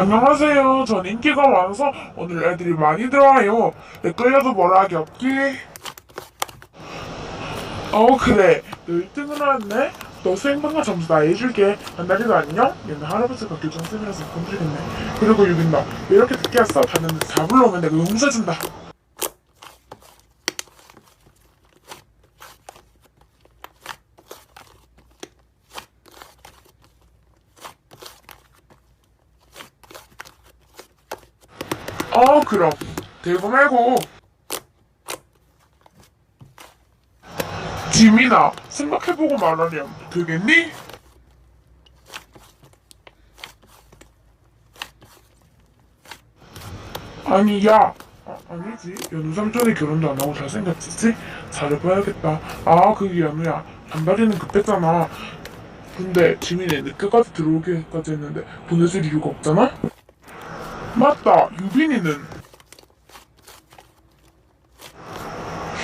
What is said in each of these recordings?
안녕하세요. 전 인기가 많아서 오늘 애들이 많이 들어와요. 내 끌려도 뭐라 하기 없기. 어 그래. 너 1등을 하네? 너 수행방과 점수 다 해줄게. 한달이도 안녕? 옛날 할아버지가 교장쌤이라서 건드리겠네. 그리고 유빈 너왜 이렇게 늦게 왔어? 다녔는데 다 불러오면 내가 용서해준다. 어 그럼. 들고 말고. 지민아 생각해보고 말하렴. 되겠니? 아니 야. 아, 아니지. 연우 삼촌이 결혼도 안 하고 잘생겼지? 잘해봐야겠다. 아 그게 연우야. 단발이는 급했잖아. 근데 지민이 늦게까지 들어오기까지 했는데 보내줄 이유가 없잖아? 맞다 유빈이는.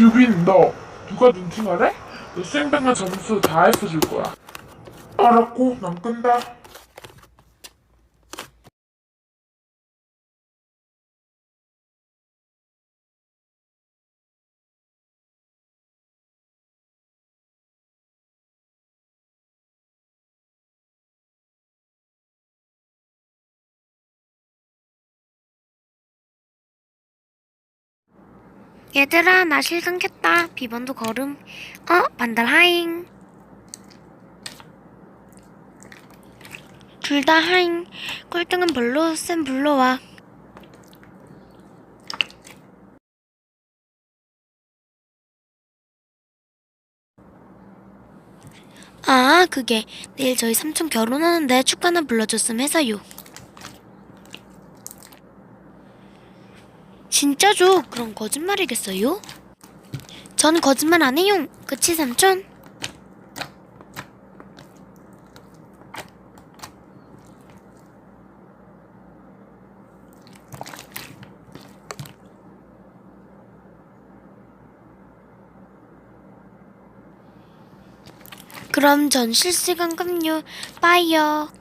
유빈 너 누가 눈팅하래? 너 수행백만 점수 다 해서 줄 거야. 알았고 난 끈다 얘들아 나 실감겠다. 비번도 걸음. 어 반달 하잉. 둘 다 하잉. 꼴등은 별로 쌤 불러와. 아 그게. 내일 저희 삼촌 결혼하는데 축가나 불러줬음 해서요 진짜죠? 그럼 거짓말이겠어요? 전 거짓말 안 해요. 그치 삼촌? 그럼 전 실시간 급료 빠이요.